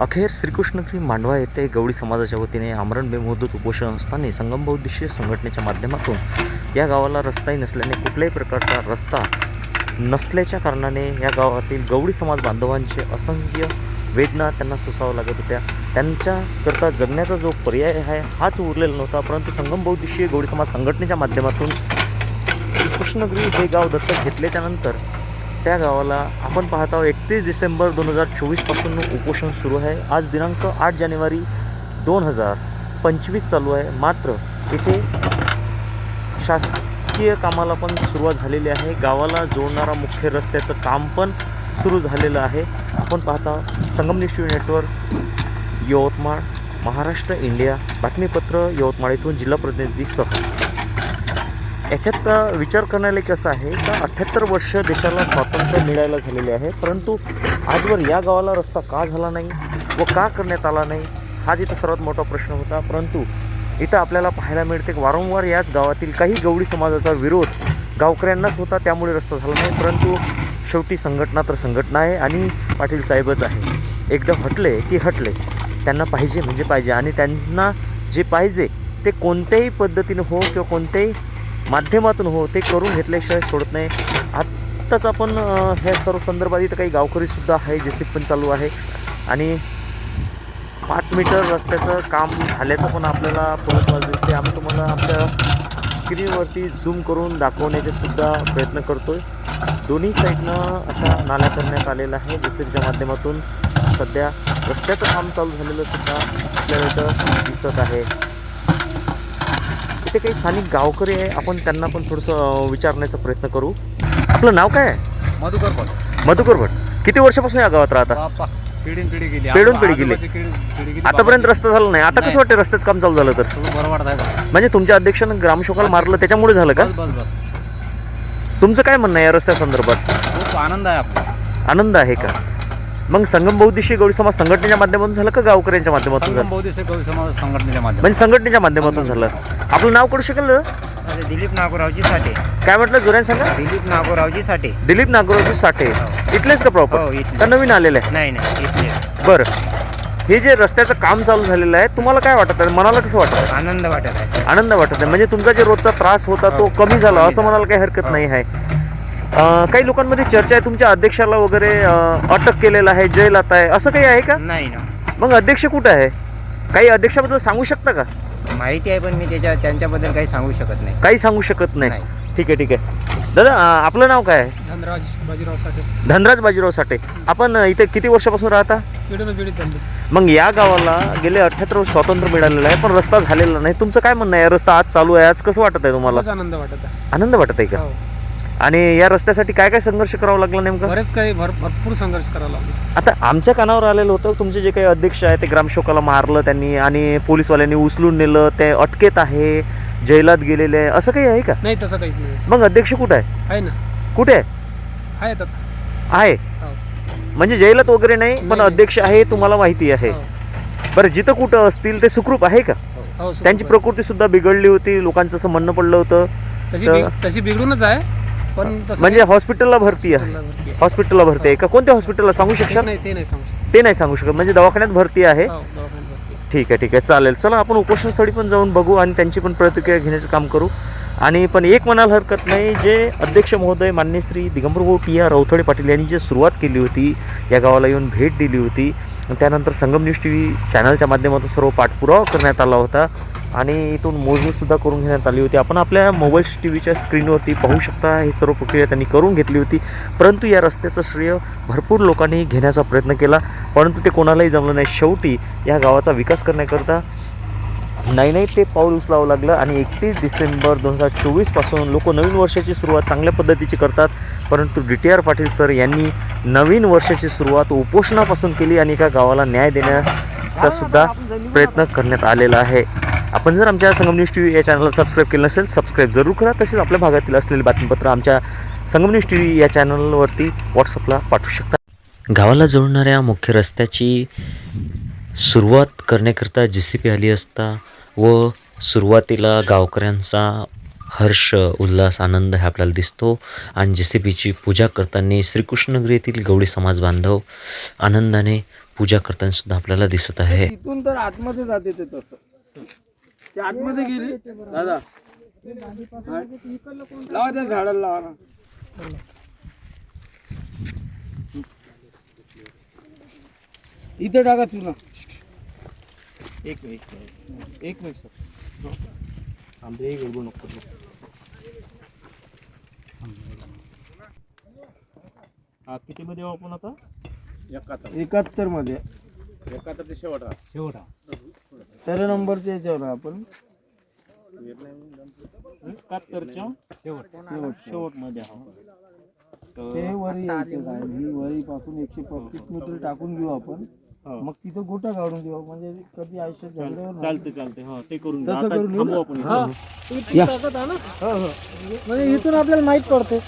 अखेर श्रीकृष्णजी मांडवा येथे गवळी समाजाच्या वतीने आमरण बेमुदत उपोषण असताना संगमबौद्धिशीय संघटनेच्या माध्यमातून या गावाला रस्ताही नसल्याने कुठल्याही प्रकारचा रस्ता नसल्याच्या कारणाने या गावातील गवळी समाज बांधवांचे असंख्य वेदना त्यांना सोसावं लागत होत्या. त्यांच्याकरता जगण्याचा जो पर्याय आहे हाच उरलेला नव्हता. परंतु संगम बौद्धिशीय गवळी समाज संघटनेच्या माध्यमातून श्रीकृष्णगिरी हे गाव दत्तक घेतल्याच्यानंतर त्या गावाला आपण पाहत आहोत एकतीस डिसेंबर दोन हजार चोवीसपासून उपोषण सुरू आहे. आज दिनांक आठ जानेवारी दोन हजार पंचवीस चालू आहे. मात्र इथे शासकीय कामाला पण सुरुवात झालेली आहे. गावाला जोडणारा मुख्य रस्त्याचं काम पण सुरू झालेलं आहे. आपण पाहता संगमनेर नेटवर्क यवतमाळ महाराष्ट्र इंडिया. बातमीपत्र यवतमाळ येथून जिल्हा प्रतिनिधीसह. याच्यात विचार करण्याला एक असं आहे का अठ्ठ्याहत्तर वर्ष देशाला स्वातंत्र्य मिळायला झालेले आहे परंतु आजवर या गावाला रस्ता का झाला नाही व का करण्यात आला नाही हाच इथं सर्वात मोठा प्रश्न होता. परंतु इथं आपल्याला पाहायला मिळते वारंवार याच गावातील काही गवळी समाजाचा विरोध गावकऱ्यांनाच होता त्यामुळे रस्ता झाला नाही. परंतु शेवटी संघटना तर संघटना आहे आणि पाटील साहेबच आहे. एकदा हटले की हटले त्यांना पाहिजे म्हणजे पाहिजे आणि त्यांना जे पाहिजे ते कोणत्याही पद्धतीनं हो किंवा कोणत्याही माध्यमातून हो ते करून घेतल्याशिवाय सोडत नाही. आत्ताच आपण ह्या सर्व संदर्भात इथं काही गावकरीसुद्धा आहे जे पण चालू आहे. आणि पाच मीटर रस्त्याचं काम झाल्याचं पण आपल्याला परत दिसते आम्ही तुम्हाला आमच्या स्क्रीनवरती झूम करून दाखवण्याचे सुद्धा प्रयत्न आहे दोन्ही साईडनं अशा नाल्या करण्यात आलेल्या आहे. जेसीबीच्या माध्यमातून सध्या रस्त्याचं काम चालू झालेलं सुद्धा आपल्याला इथं दिसत आहे. इथे काही स्थानिक गावकरी आहे. आपण त्यांना पण थोडंसं विचारण्याचा प्रयत्न करू. आपलं नाव काय आहे? मधुकर कोण मधुकर भट. किती वर्षापासून या गावात राहता? बाप्पा पिढीन पिढी गेली. पिढीन पिढी गेली. आजोबाची पिढी- पिढी गेली. आतापर्यंत रस्ता झाला नाही. आता कसं नाही. वाटतं रस्त्याचं काम चालू झालं तर? तुला बरं वाटत आहे का? म्हणजे तुमच्या अध्यक्षानं ग्रामशोकाला मारलं त्याच्यामुळे झालं का? बस बस बस. तुमचं काय म्हणणं आहे या रस्त्या संदर्भात? खूप आनंद आहे आपला. आनंद आहे का? मग संगम बौद्धिशी गौरी समाज संघटनेच्या माध्यमातून झालं का गावकऱ्यांच्या माध्यमातून संगम झालं? बौद्धिक गौरी समाज संघटनेच्या माध्यमातून. म्हणजे संघटनेच्या माध्यमातून झालं. आपलं नाव करू शकेल ना? दिलीप नागोरावजी साठे. काय म्हटलं जोऱ्याने सांगा? दिलीप नागोरावजी साठे. दिलीप नागोरावजी साठे. इथलेच का हो प्रॉपर इथले का नवीन आलेलं? आहे नाही नाही इथले बरं. हे जे रस्त्याचं काम चालू झालेलं आहे तुम्हाला काय वाटत आहे? मनाला कसं वाटत आहे? आनंद वाटत आहे. आनंद वाटत आहे. म्हणजे तुमचा जे रोजचा त्रास होता तो हो. कमी झाला असं. म्हणायला काही हरकत हो. नाही आहे. काही लोकांमध्ये चर्चा आहे तुमच्या अध्यक्षाला वगैरे अटक केलेलं आहे जेलात आहे असं काही आहे का? नाही ना. मग अध्यक्ष कुठं आहे? काही अध्यक्षाबद्दल सांगू शकता का? माहिती आहे पण मी त्याच्या त्यांच्याबद्दल काही सांगू शकत नाही. काही सांगू शकत नाही. ठीक आहे ठीक आहे. दादा आपलं नाव काय आहे? धनराज बाजीराव साठे. धनराज बाजीराव साठे. आपण इथे किती वर्षापासून राहता? पिढीनं पिढी चालली. मग या गावाला गेले अठ्याहत्तर वर्ष स्वातंत्र्य मिळालेलं आहे पण रस्ता झालेला नाही. तुमचं काय म्हणणं आहे? रस्ता आज चालू आहे आज कसं वाटत आहे तुम्हाला? खूपच आनंद वाटत आहे. आनंद वाटत आहे का? हो. आणि या रस्त्यासाठी काय काय संघर्ष करावा लागला नेमका? बरेच काही भर भरपूर संघर्ष करावा लागला. आता आमच्या कानावर आलेलं होतं तुमचे जे काही अध्यक्ष आहे ते ग्रामशोकाला मारलं त्यांनी आणि पोलीसवाल्यांनी उचलून नेलं ते अटकेत आहे जैलात गेलेले आहे असं काही आहे का? नाही तसं काहीच नाही. मग अध्यक्ष कुठं आहे? आहे ना. कुठे आहे? आता. आहे. हो. म्हणजे जैलात वगैरे नाही पण नाही. अध्यक्ष आहे तुम्हाला माहिती आहे. हो. बरं जिथं कुठं असतील ते सुखरूप आहे का? हो, त्यांची आहे. प्रकृती सुद्धा बिघडली होती लोकांचं असं म्हणणं पडलं होतं. तशी तर- बिग- तशी बिघडूनच आहे. पण तसं म्हणजे हॉस्पिटलला भरती आहे. हॉस्पिटलला भरती आहे. हॉस्पिटलला भरती आहे का? कोणत्या हॉस्पिटलला सांगू ते शकशाल? नाही ते नाही सांगू शकत. ते नाही सांगू शकत. म्हणजे दवाखान्यात भरती आहे. हो, दवाखान्यात भरती आहे. ठीक आहे ठीक आहे. चालेल. चला आपण उपोषणस्थळी पण जाऊन बघू आणि त्यांची पण प्रतिक्रिया घेण्याचं काम करू. आणि पण एक म्हणायला हरकत नाही जे अध्यक्ष महोदय मान्य श्री दिगंबर भाऊ टी आर पाटील यांनी जे सुरुवात केली होती या गावाला येऊन भेट दिली होती आणि त्यानंतर संगम न्यूज टी व्ही चॅनलच्या माध्यमातून सर्व पाठपुरावा करण्यात आला होता. आणि इथून मोजणीसुद्धा करून घेण्यात आली होती. आपण आपल्या मोबाईल टी व्हीच्या स्क्रीनवरती पाहू शकता ही सर्व प्रक्रिया त्यांनी करून घेतली होती. परंतु या रस्त्याचं श्रेय भरपूर लोकांनी घेण्याचा प्रयत्न केला. परंतु ते कोणालाही जमलं नाही. शेवटी या गावाचा विकास करण्याकरता नाही नाही ते पाऊल उचलावं लागलं आणि एकतीस डिसेंबर दोन हजार चोवीसपासून लोक नवीन वर्षाची सुरुवात चांगल्या पद्धतीची करतात. परंतु D T R Patil sir यांनी नवीन वर्षाची सुरुवात उपोषणापासून केली आणि एका गावाला न्याय देण्याचा सुद्धा प्रयत्न करण्यात आलेला आहे. आपण जर आमच्या संगम न्यूज टी व्ही या चॅनलला सबस्क्राईब केलं नसेल सबस्क्राईब जरूर करा. तसेच आपल्या भागातील असलेले बातमीपत्र आमच्या संगम न्यूज टी व्ही या चॅनलवरती व्हॉट्सअपला पाठवू शकता. गावाला जोडणाऱ्या मुख्य रस्त्याची सुरुवात करण्याकरता जे सी पी आली असता व सुरुवातीला गावकऱ्यांचा हर्ष उल्हास आनंद हे आपल्याला दिसतो. आणि जे सी पीची पूजा करताना श्रीकृष्णगिरी येथील गवळी समाज बांधव आनंदाने पूजा करताना सुद्धा आपल्याला दिसत आहे. तिथून तर आतमध्ये जाते ते तसं. ते आतमध्ये गेली. दादा. हा. लावा त्या झाडाला लावा ना. इथे टाका चुना. एक मिनिट एक मिनिट. सर. आंबे गडबड नको हा किती मध्ये आपण आता एकाहत्तरमध्ये शेवट तेरा नंबरच्या याच्यावर आपण. एकाहत्तरच्या? शेवट. शेवटमध्ये हा. ते वरी यायचं आहे ही वरी पासून एकशे पस्तीस मीटर टाकून घेऊ आपण. मग तिथं गोटा काढून घेऊ म्हणजे कधी आयुष्यात झाल्यावर. चालते चालते हा ते करून तसं आता करून घेऊ थांबू? आपण हा. म्हणजे इथून आपल्याला माहीत पडते.